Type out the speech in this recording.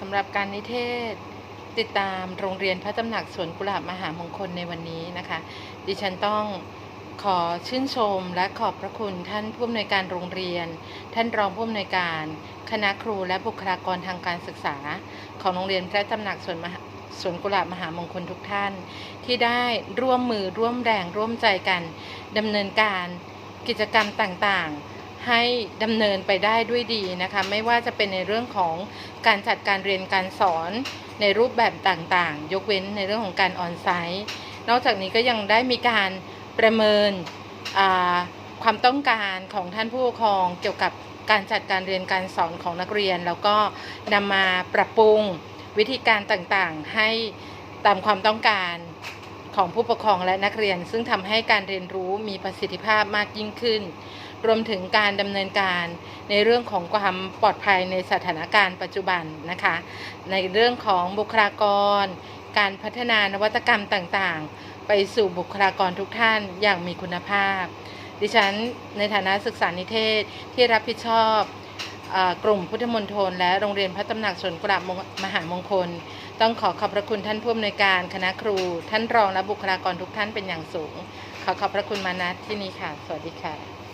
สำหรับการนิเทศติดตามโรงเรียนพระตำหนักสวนกุหลาบมหามงคลในวันนี้นะคะ ดิฉันต้องขอชื่นชมและขอบพระคุณท่านผู้อำนวยการโรงเรียน ท่านรองผู้อำนวยการ คณะครูและบุคลากรทางการศึกษา ของโรงเรียนพระตำหนักสวนสวนกุหลาบมหามงคลทุกท่าน ที่ได้ร่วมมือร่วมแรงร่วมใจกันดำเนินการกิจกรรมต่างๆ ให้ดำเนินไปได้ด้วยดีนะคะ ไม่ว่าจะเป็นในเรื่องของการจัดการเรียนการสอนในรูปแบบต่างๆ ยกเว้นในเรื่องของการออนไซต์ นอกจากนี้ก็ยังได้มีการประเมินความต้องการของท่านผู้ปกครองเกี่ยวกับการจัดการเรียนการสอนของนักเรียน แล้วก็นำมาปรับปรุงวิธีการต่างๆ ให้ตามความต้องการ ของผู้ปกครองและนักเรียน ซึ่งทำให้การเรียนรู้มีประสิทธิภาพมากยิ่งขึ้น รวมถึงการดำเนินการในเรื่องของความปลอดภัยในสถานการณ์ปัจจุบันนะคะ ในเรื่องของบุคลากร การพัฒนานวัตกรรมต่างๆ ไปสู่บุคลากรทุกท่านอย่างมีคุณภาพ ดิฉันในฐานะศึกษานิเทศที่รับผิดชอบ กลุ่มพุทธมณฑลและโรงเรียนพระตำหนักสนกุหลาบมมหามงคล ต้องขอขอบพระคุณท่านผู้อำนวยการคณะครู ท่านรองและบุคลากรทุกท่านเป็นอย่างสูง ขอขอบพระคุณมานัทที่นี่ค่ะ สวัสดีค่ะ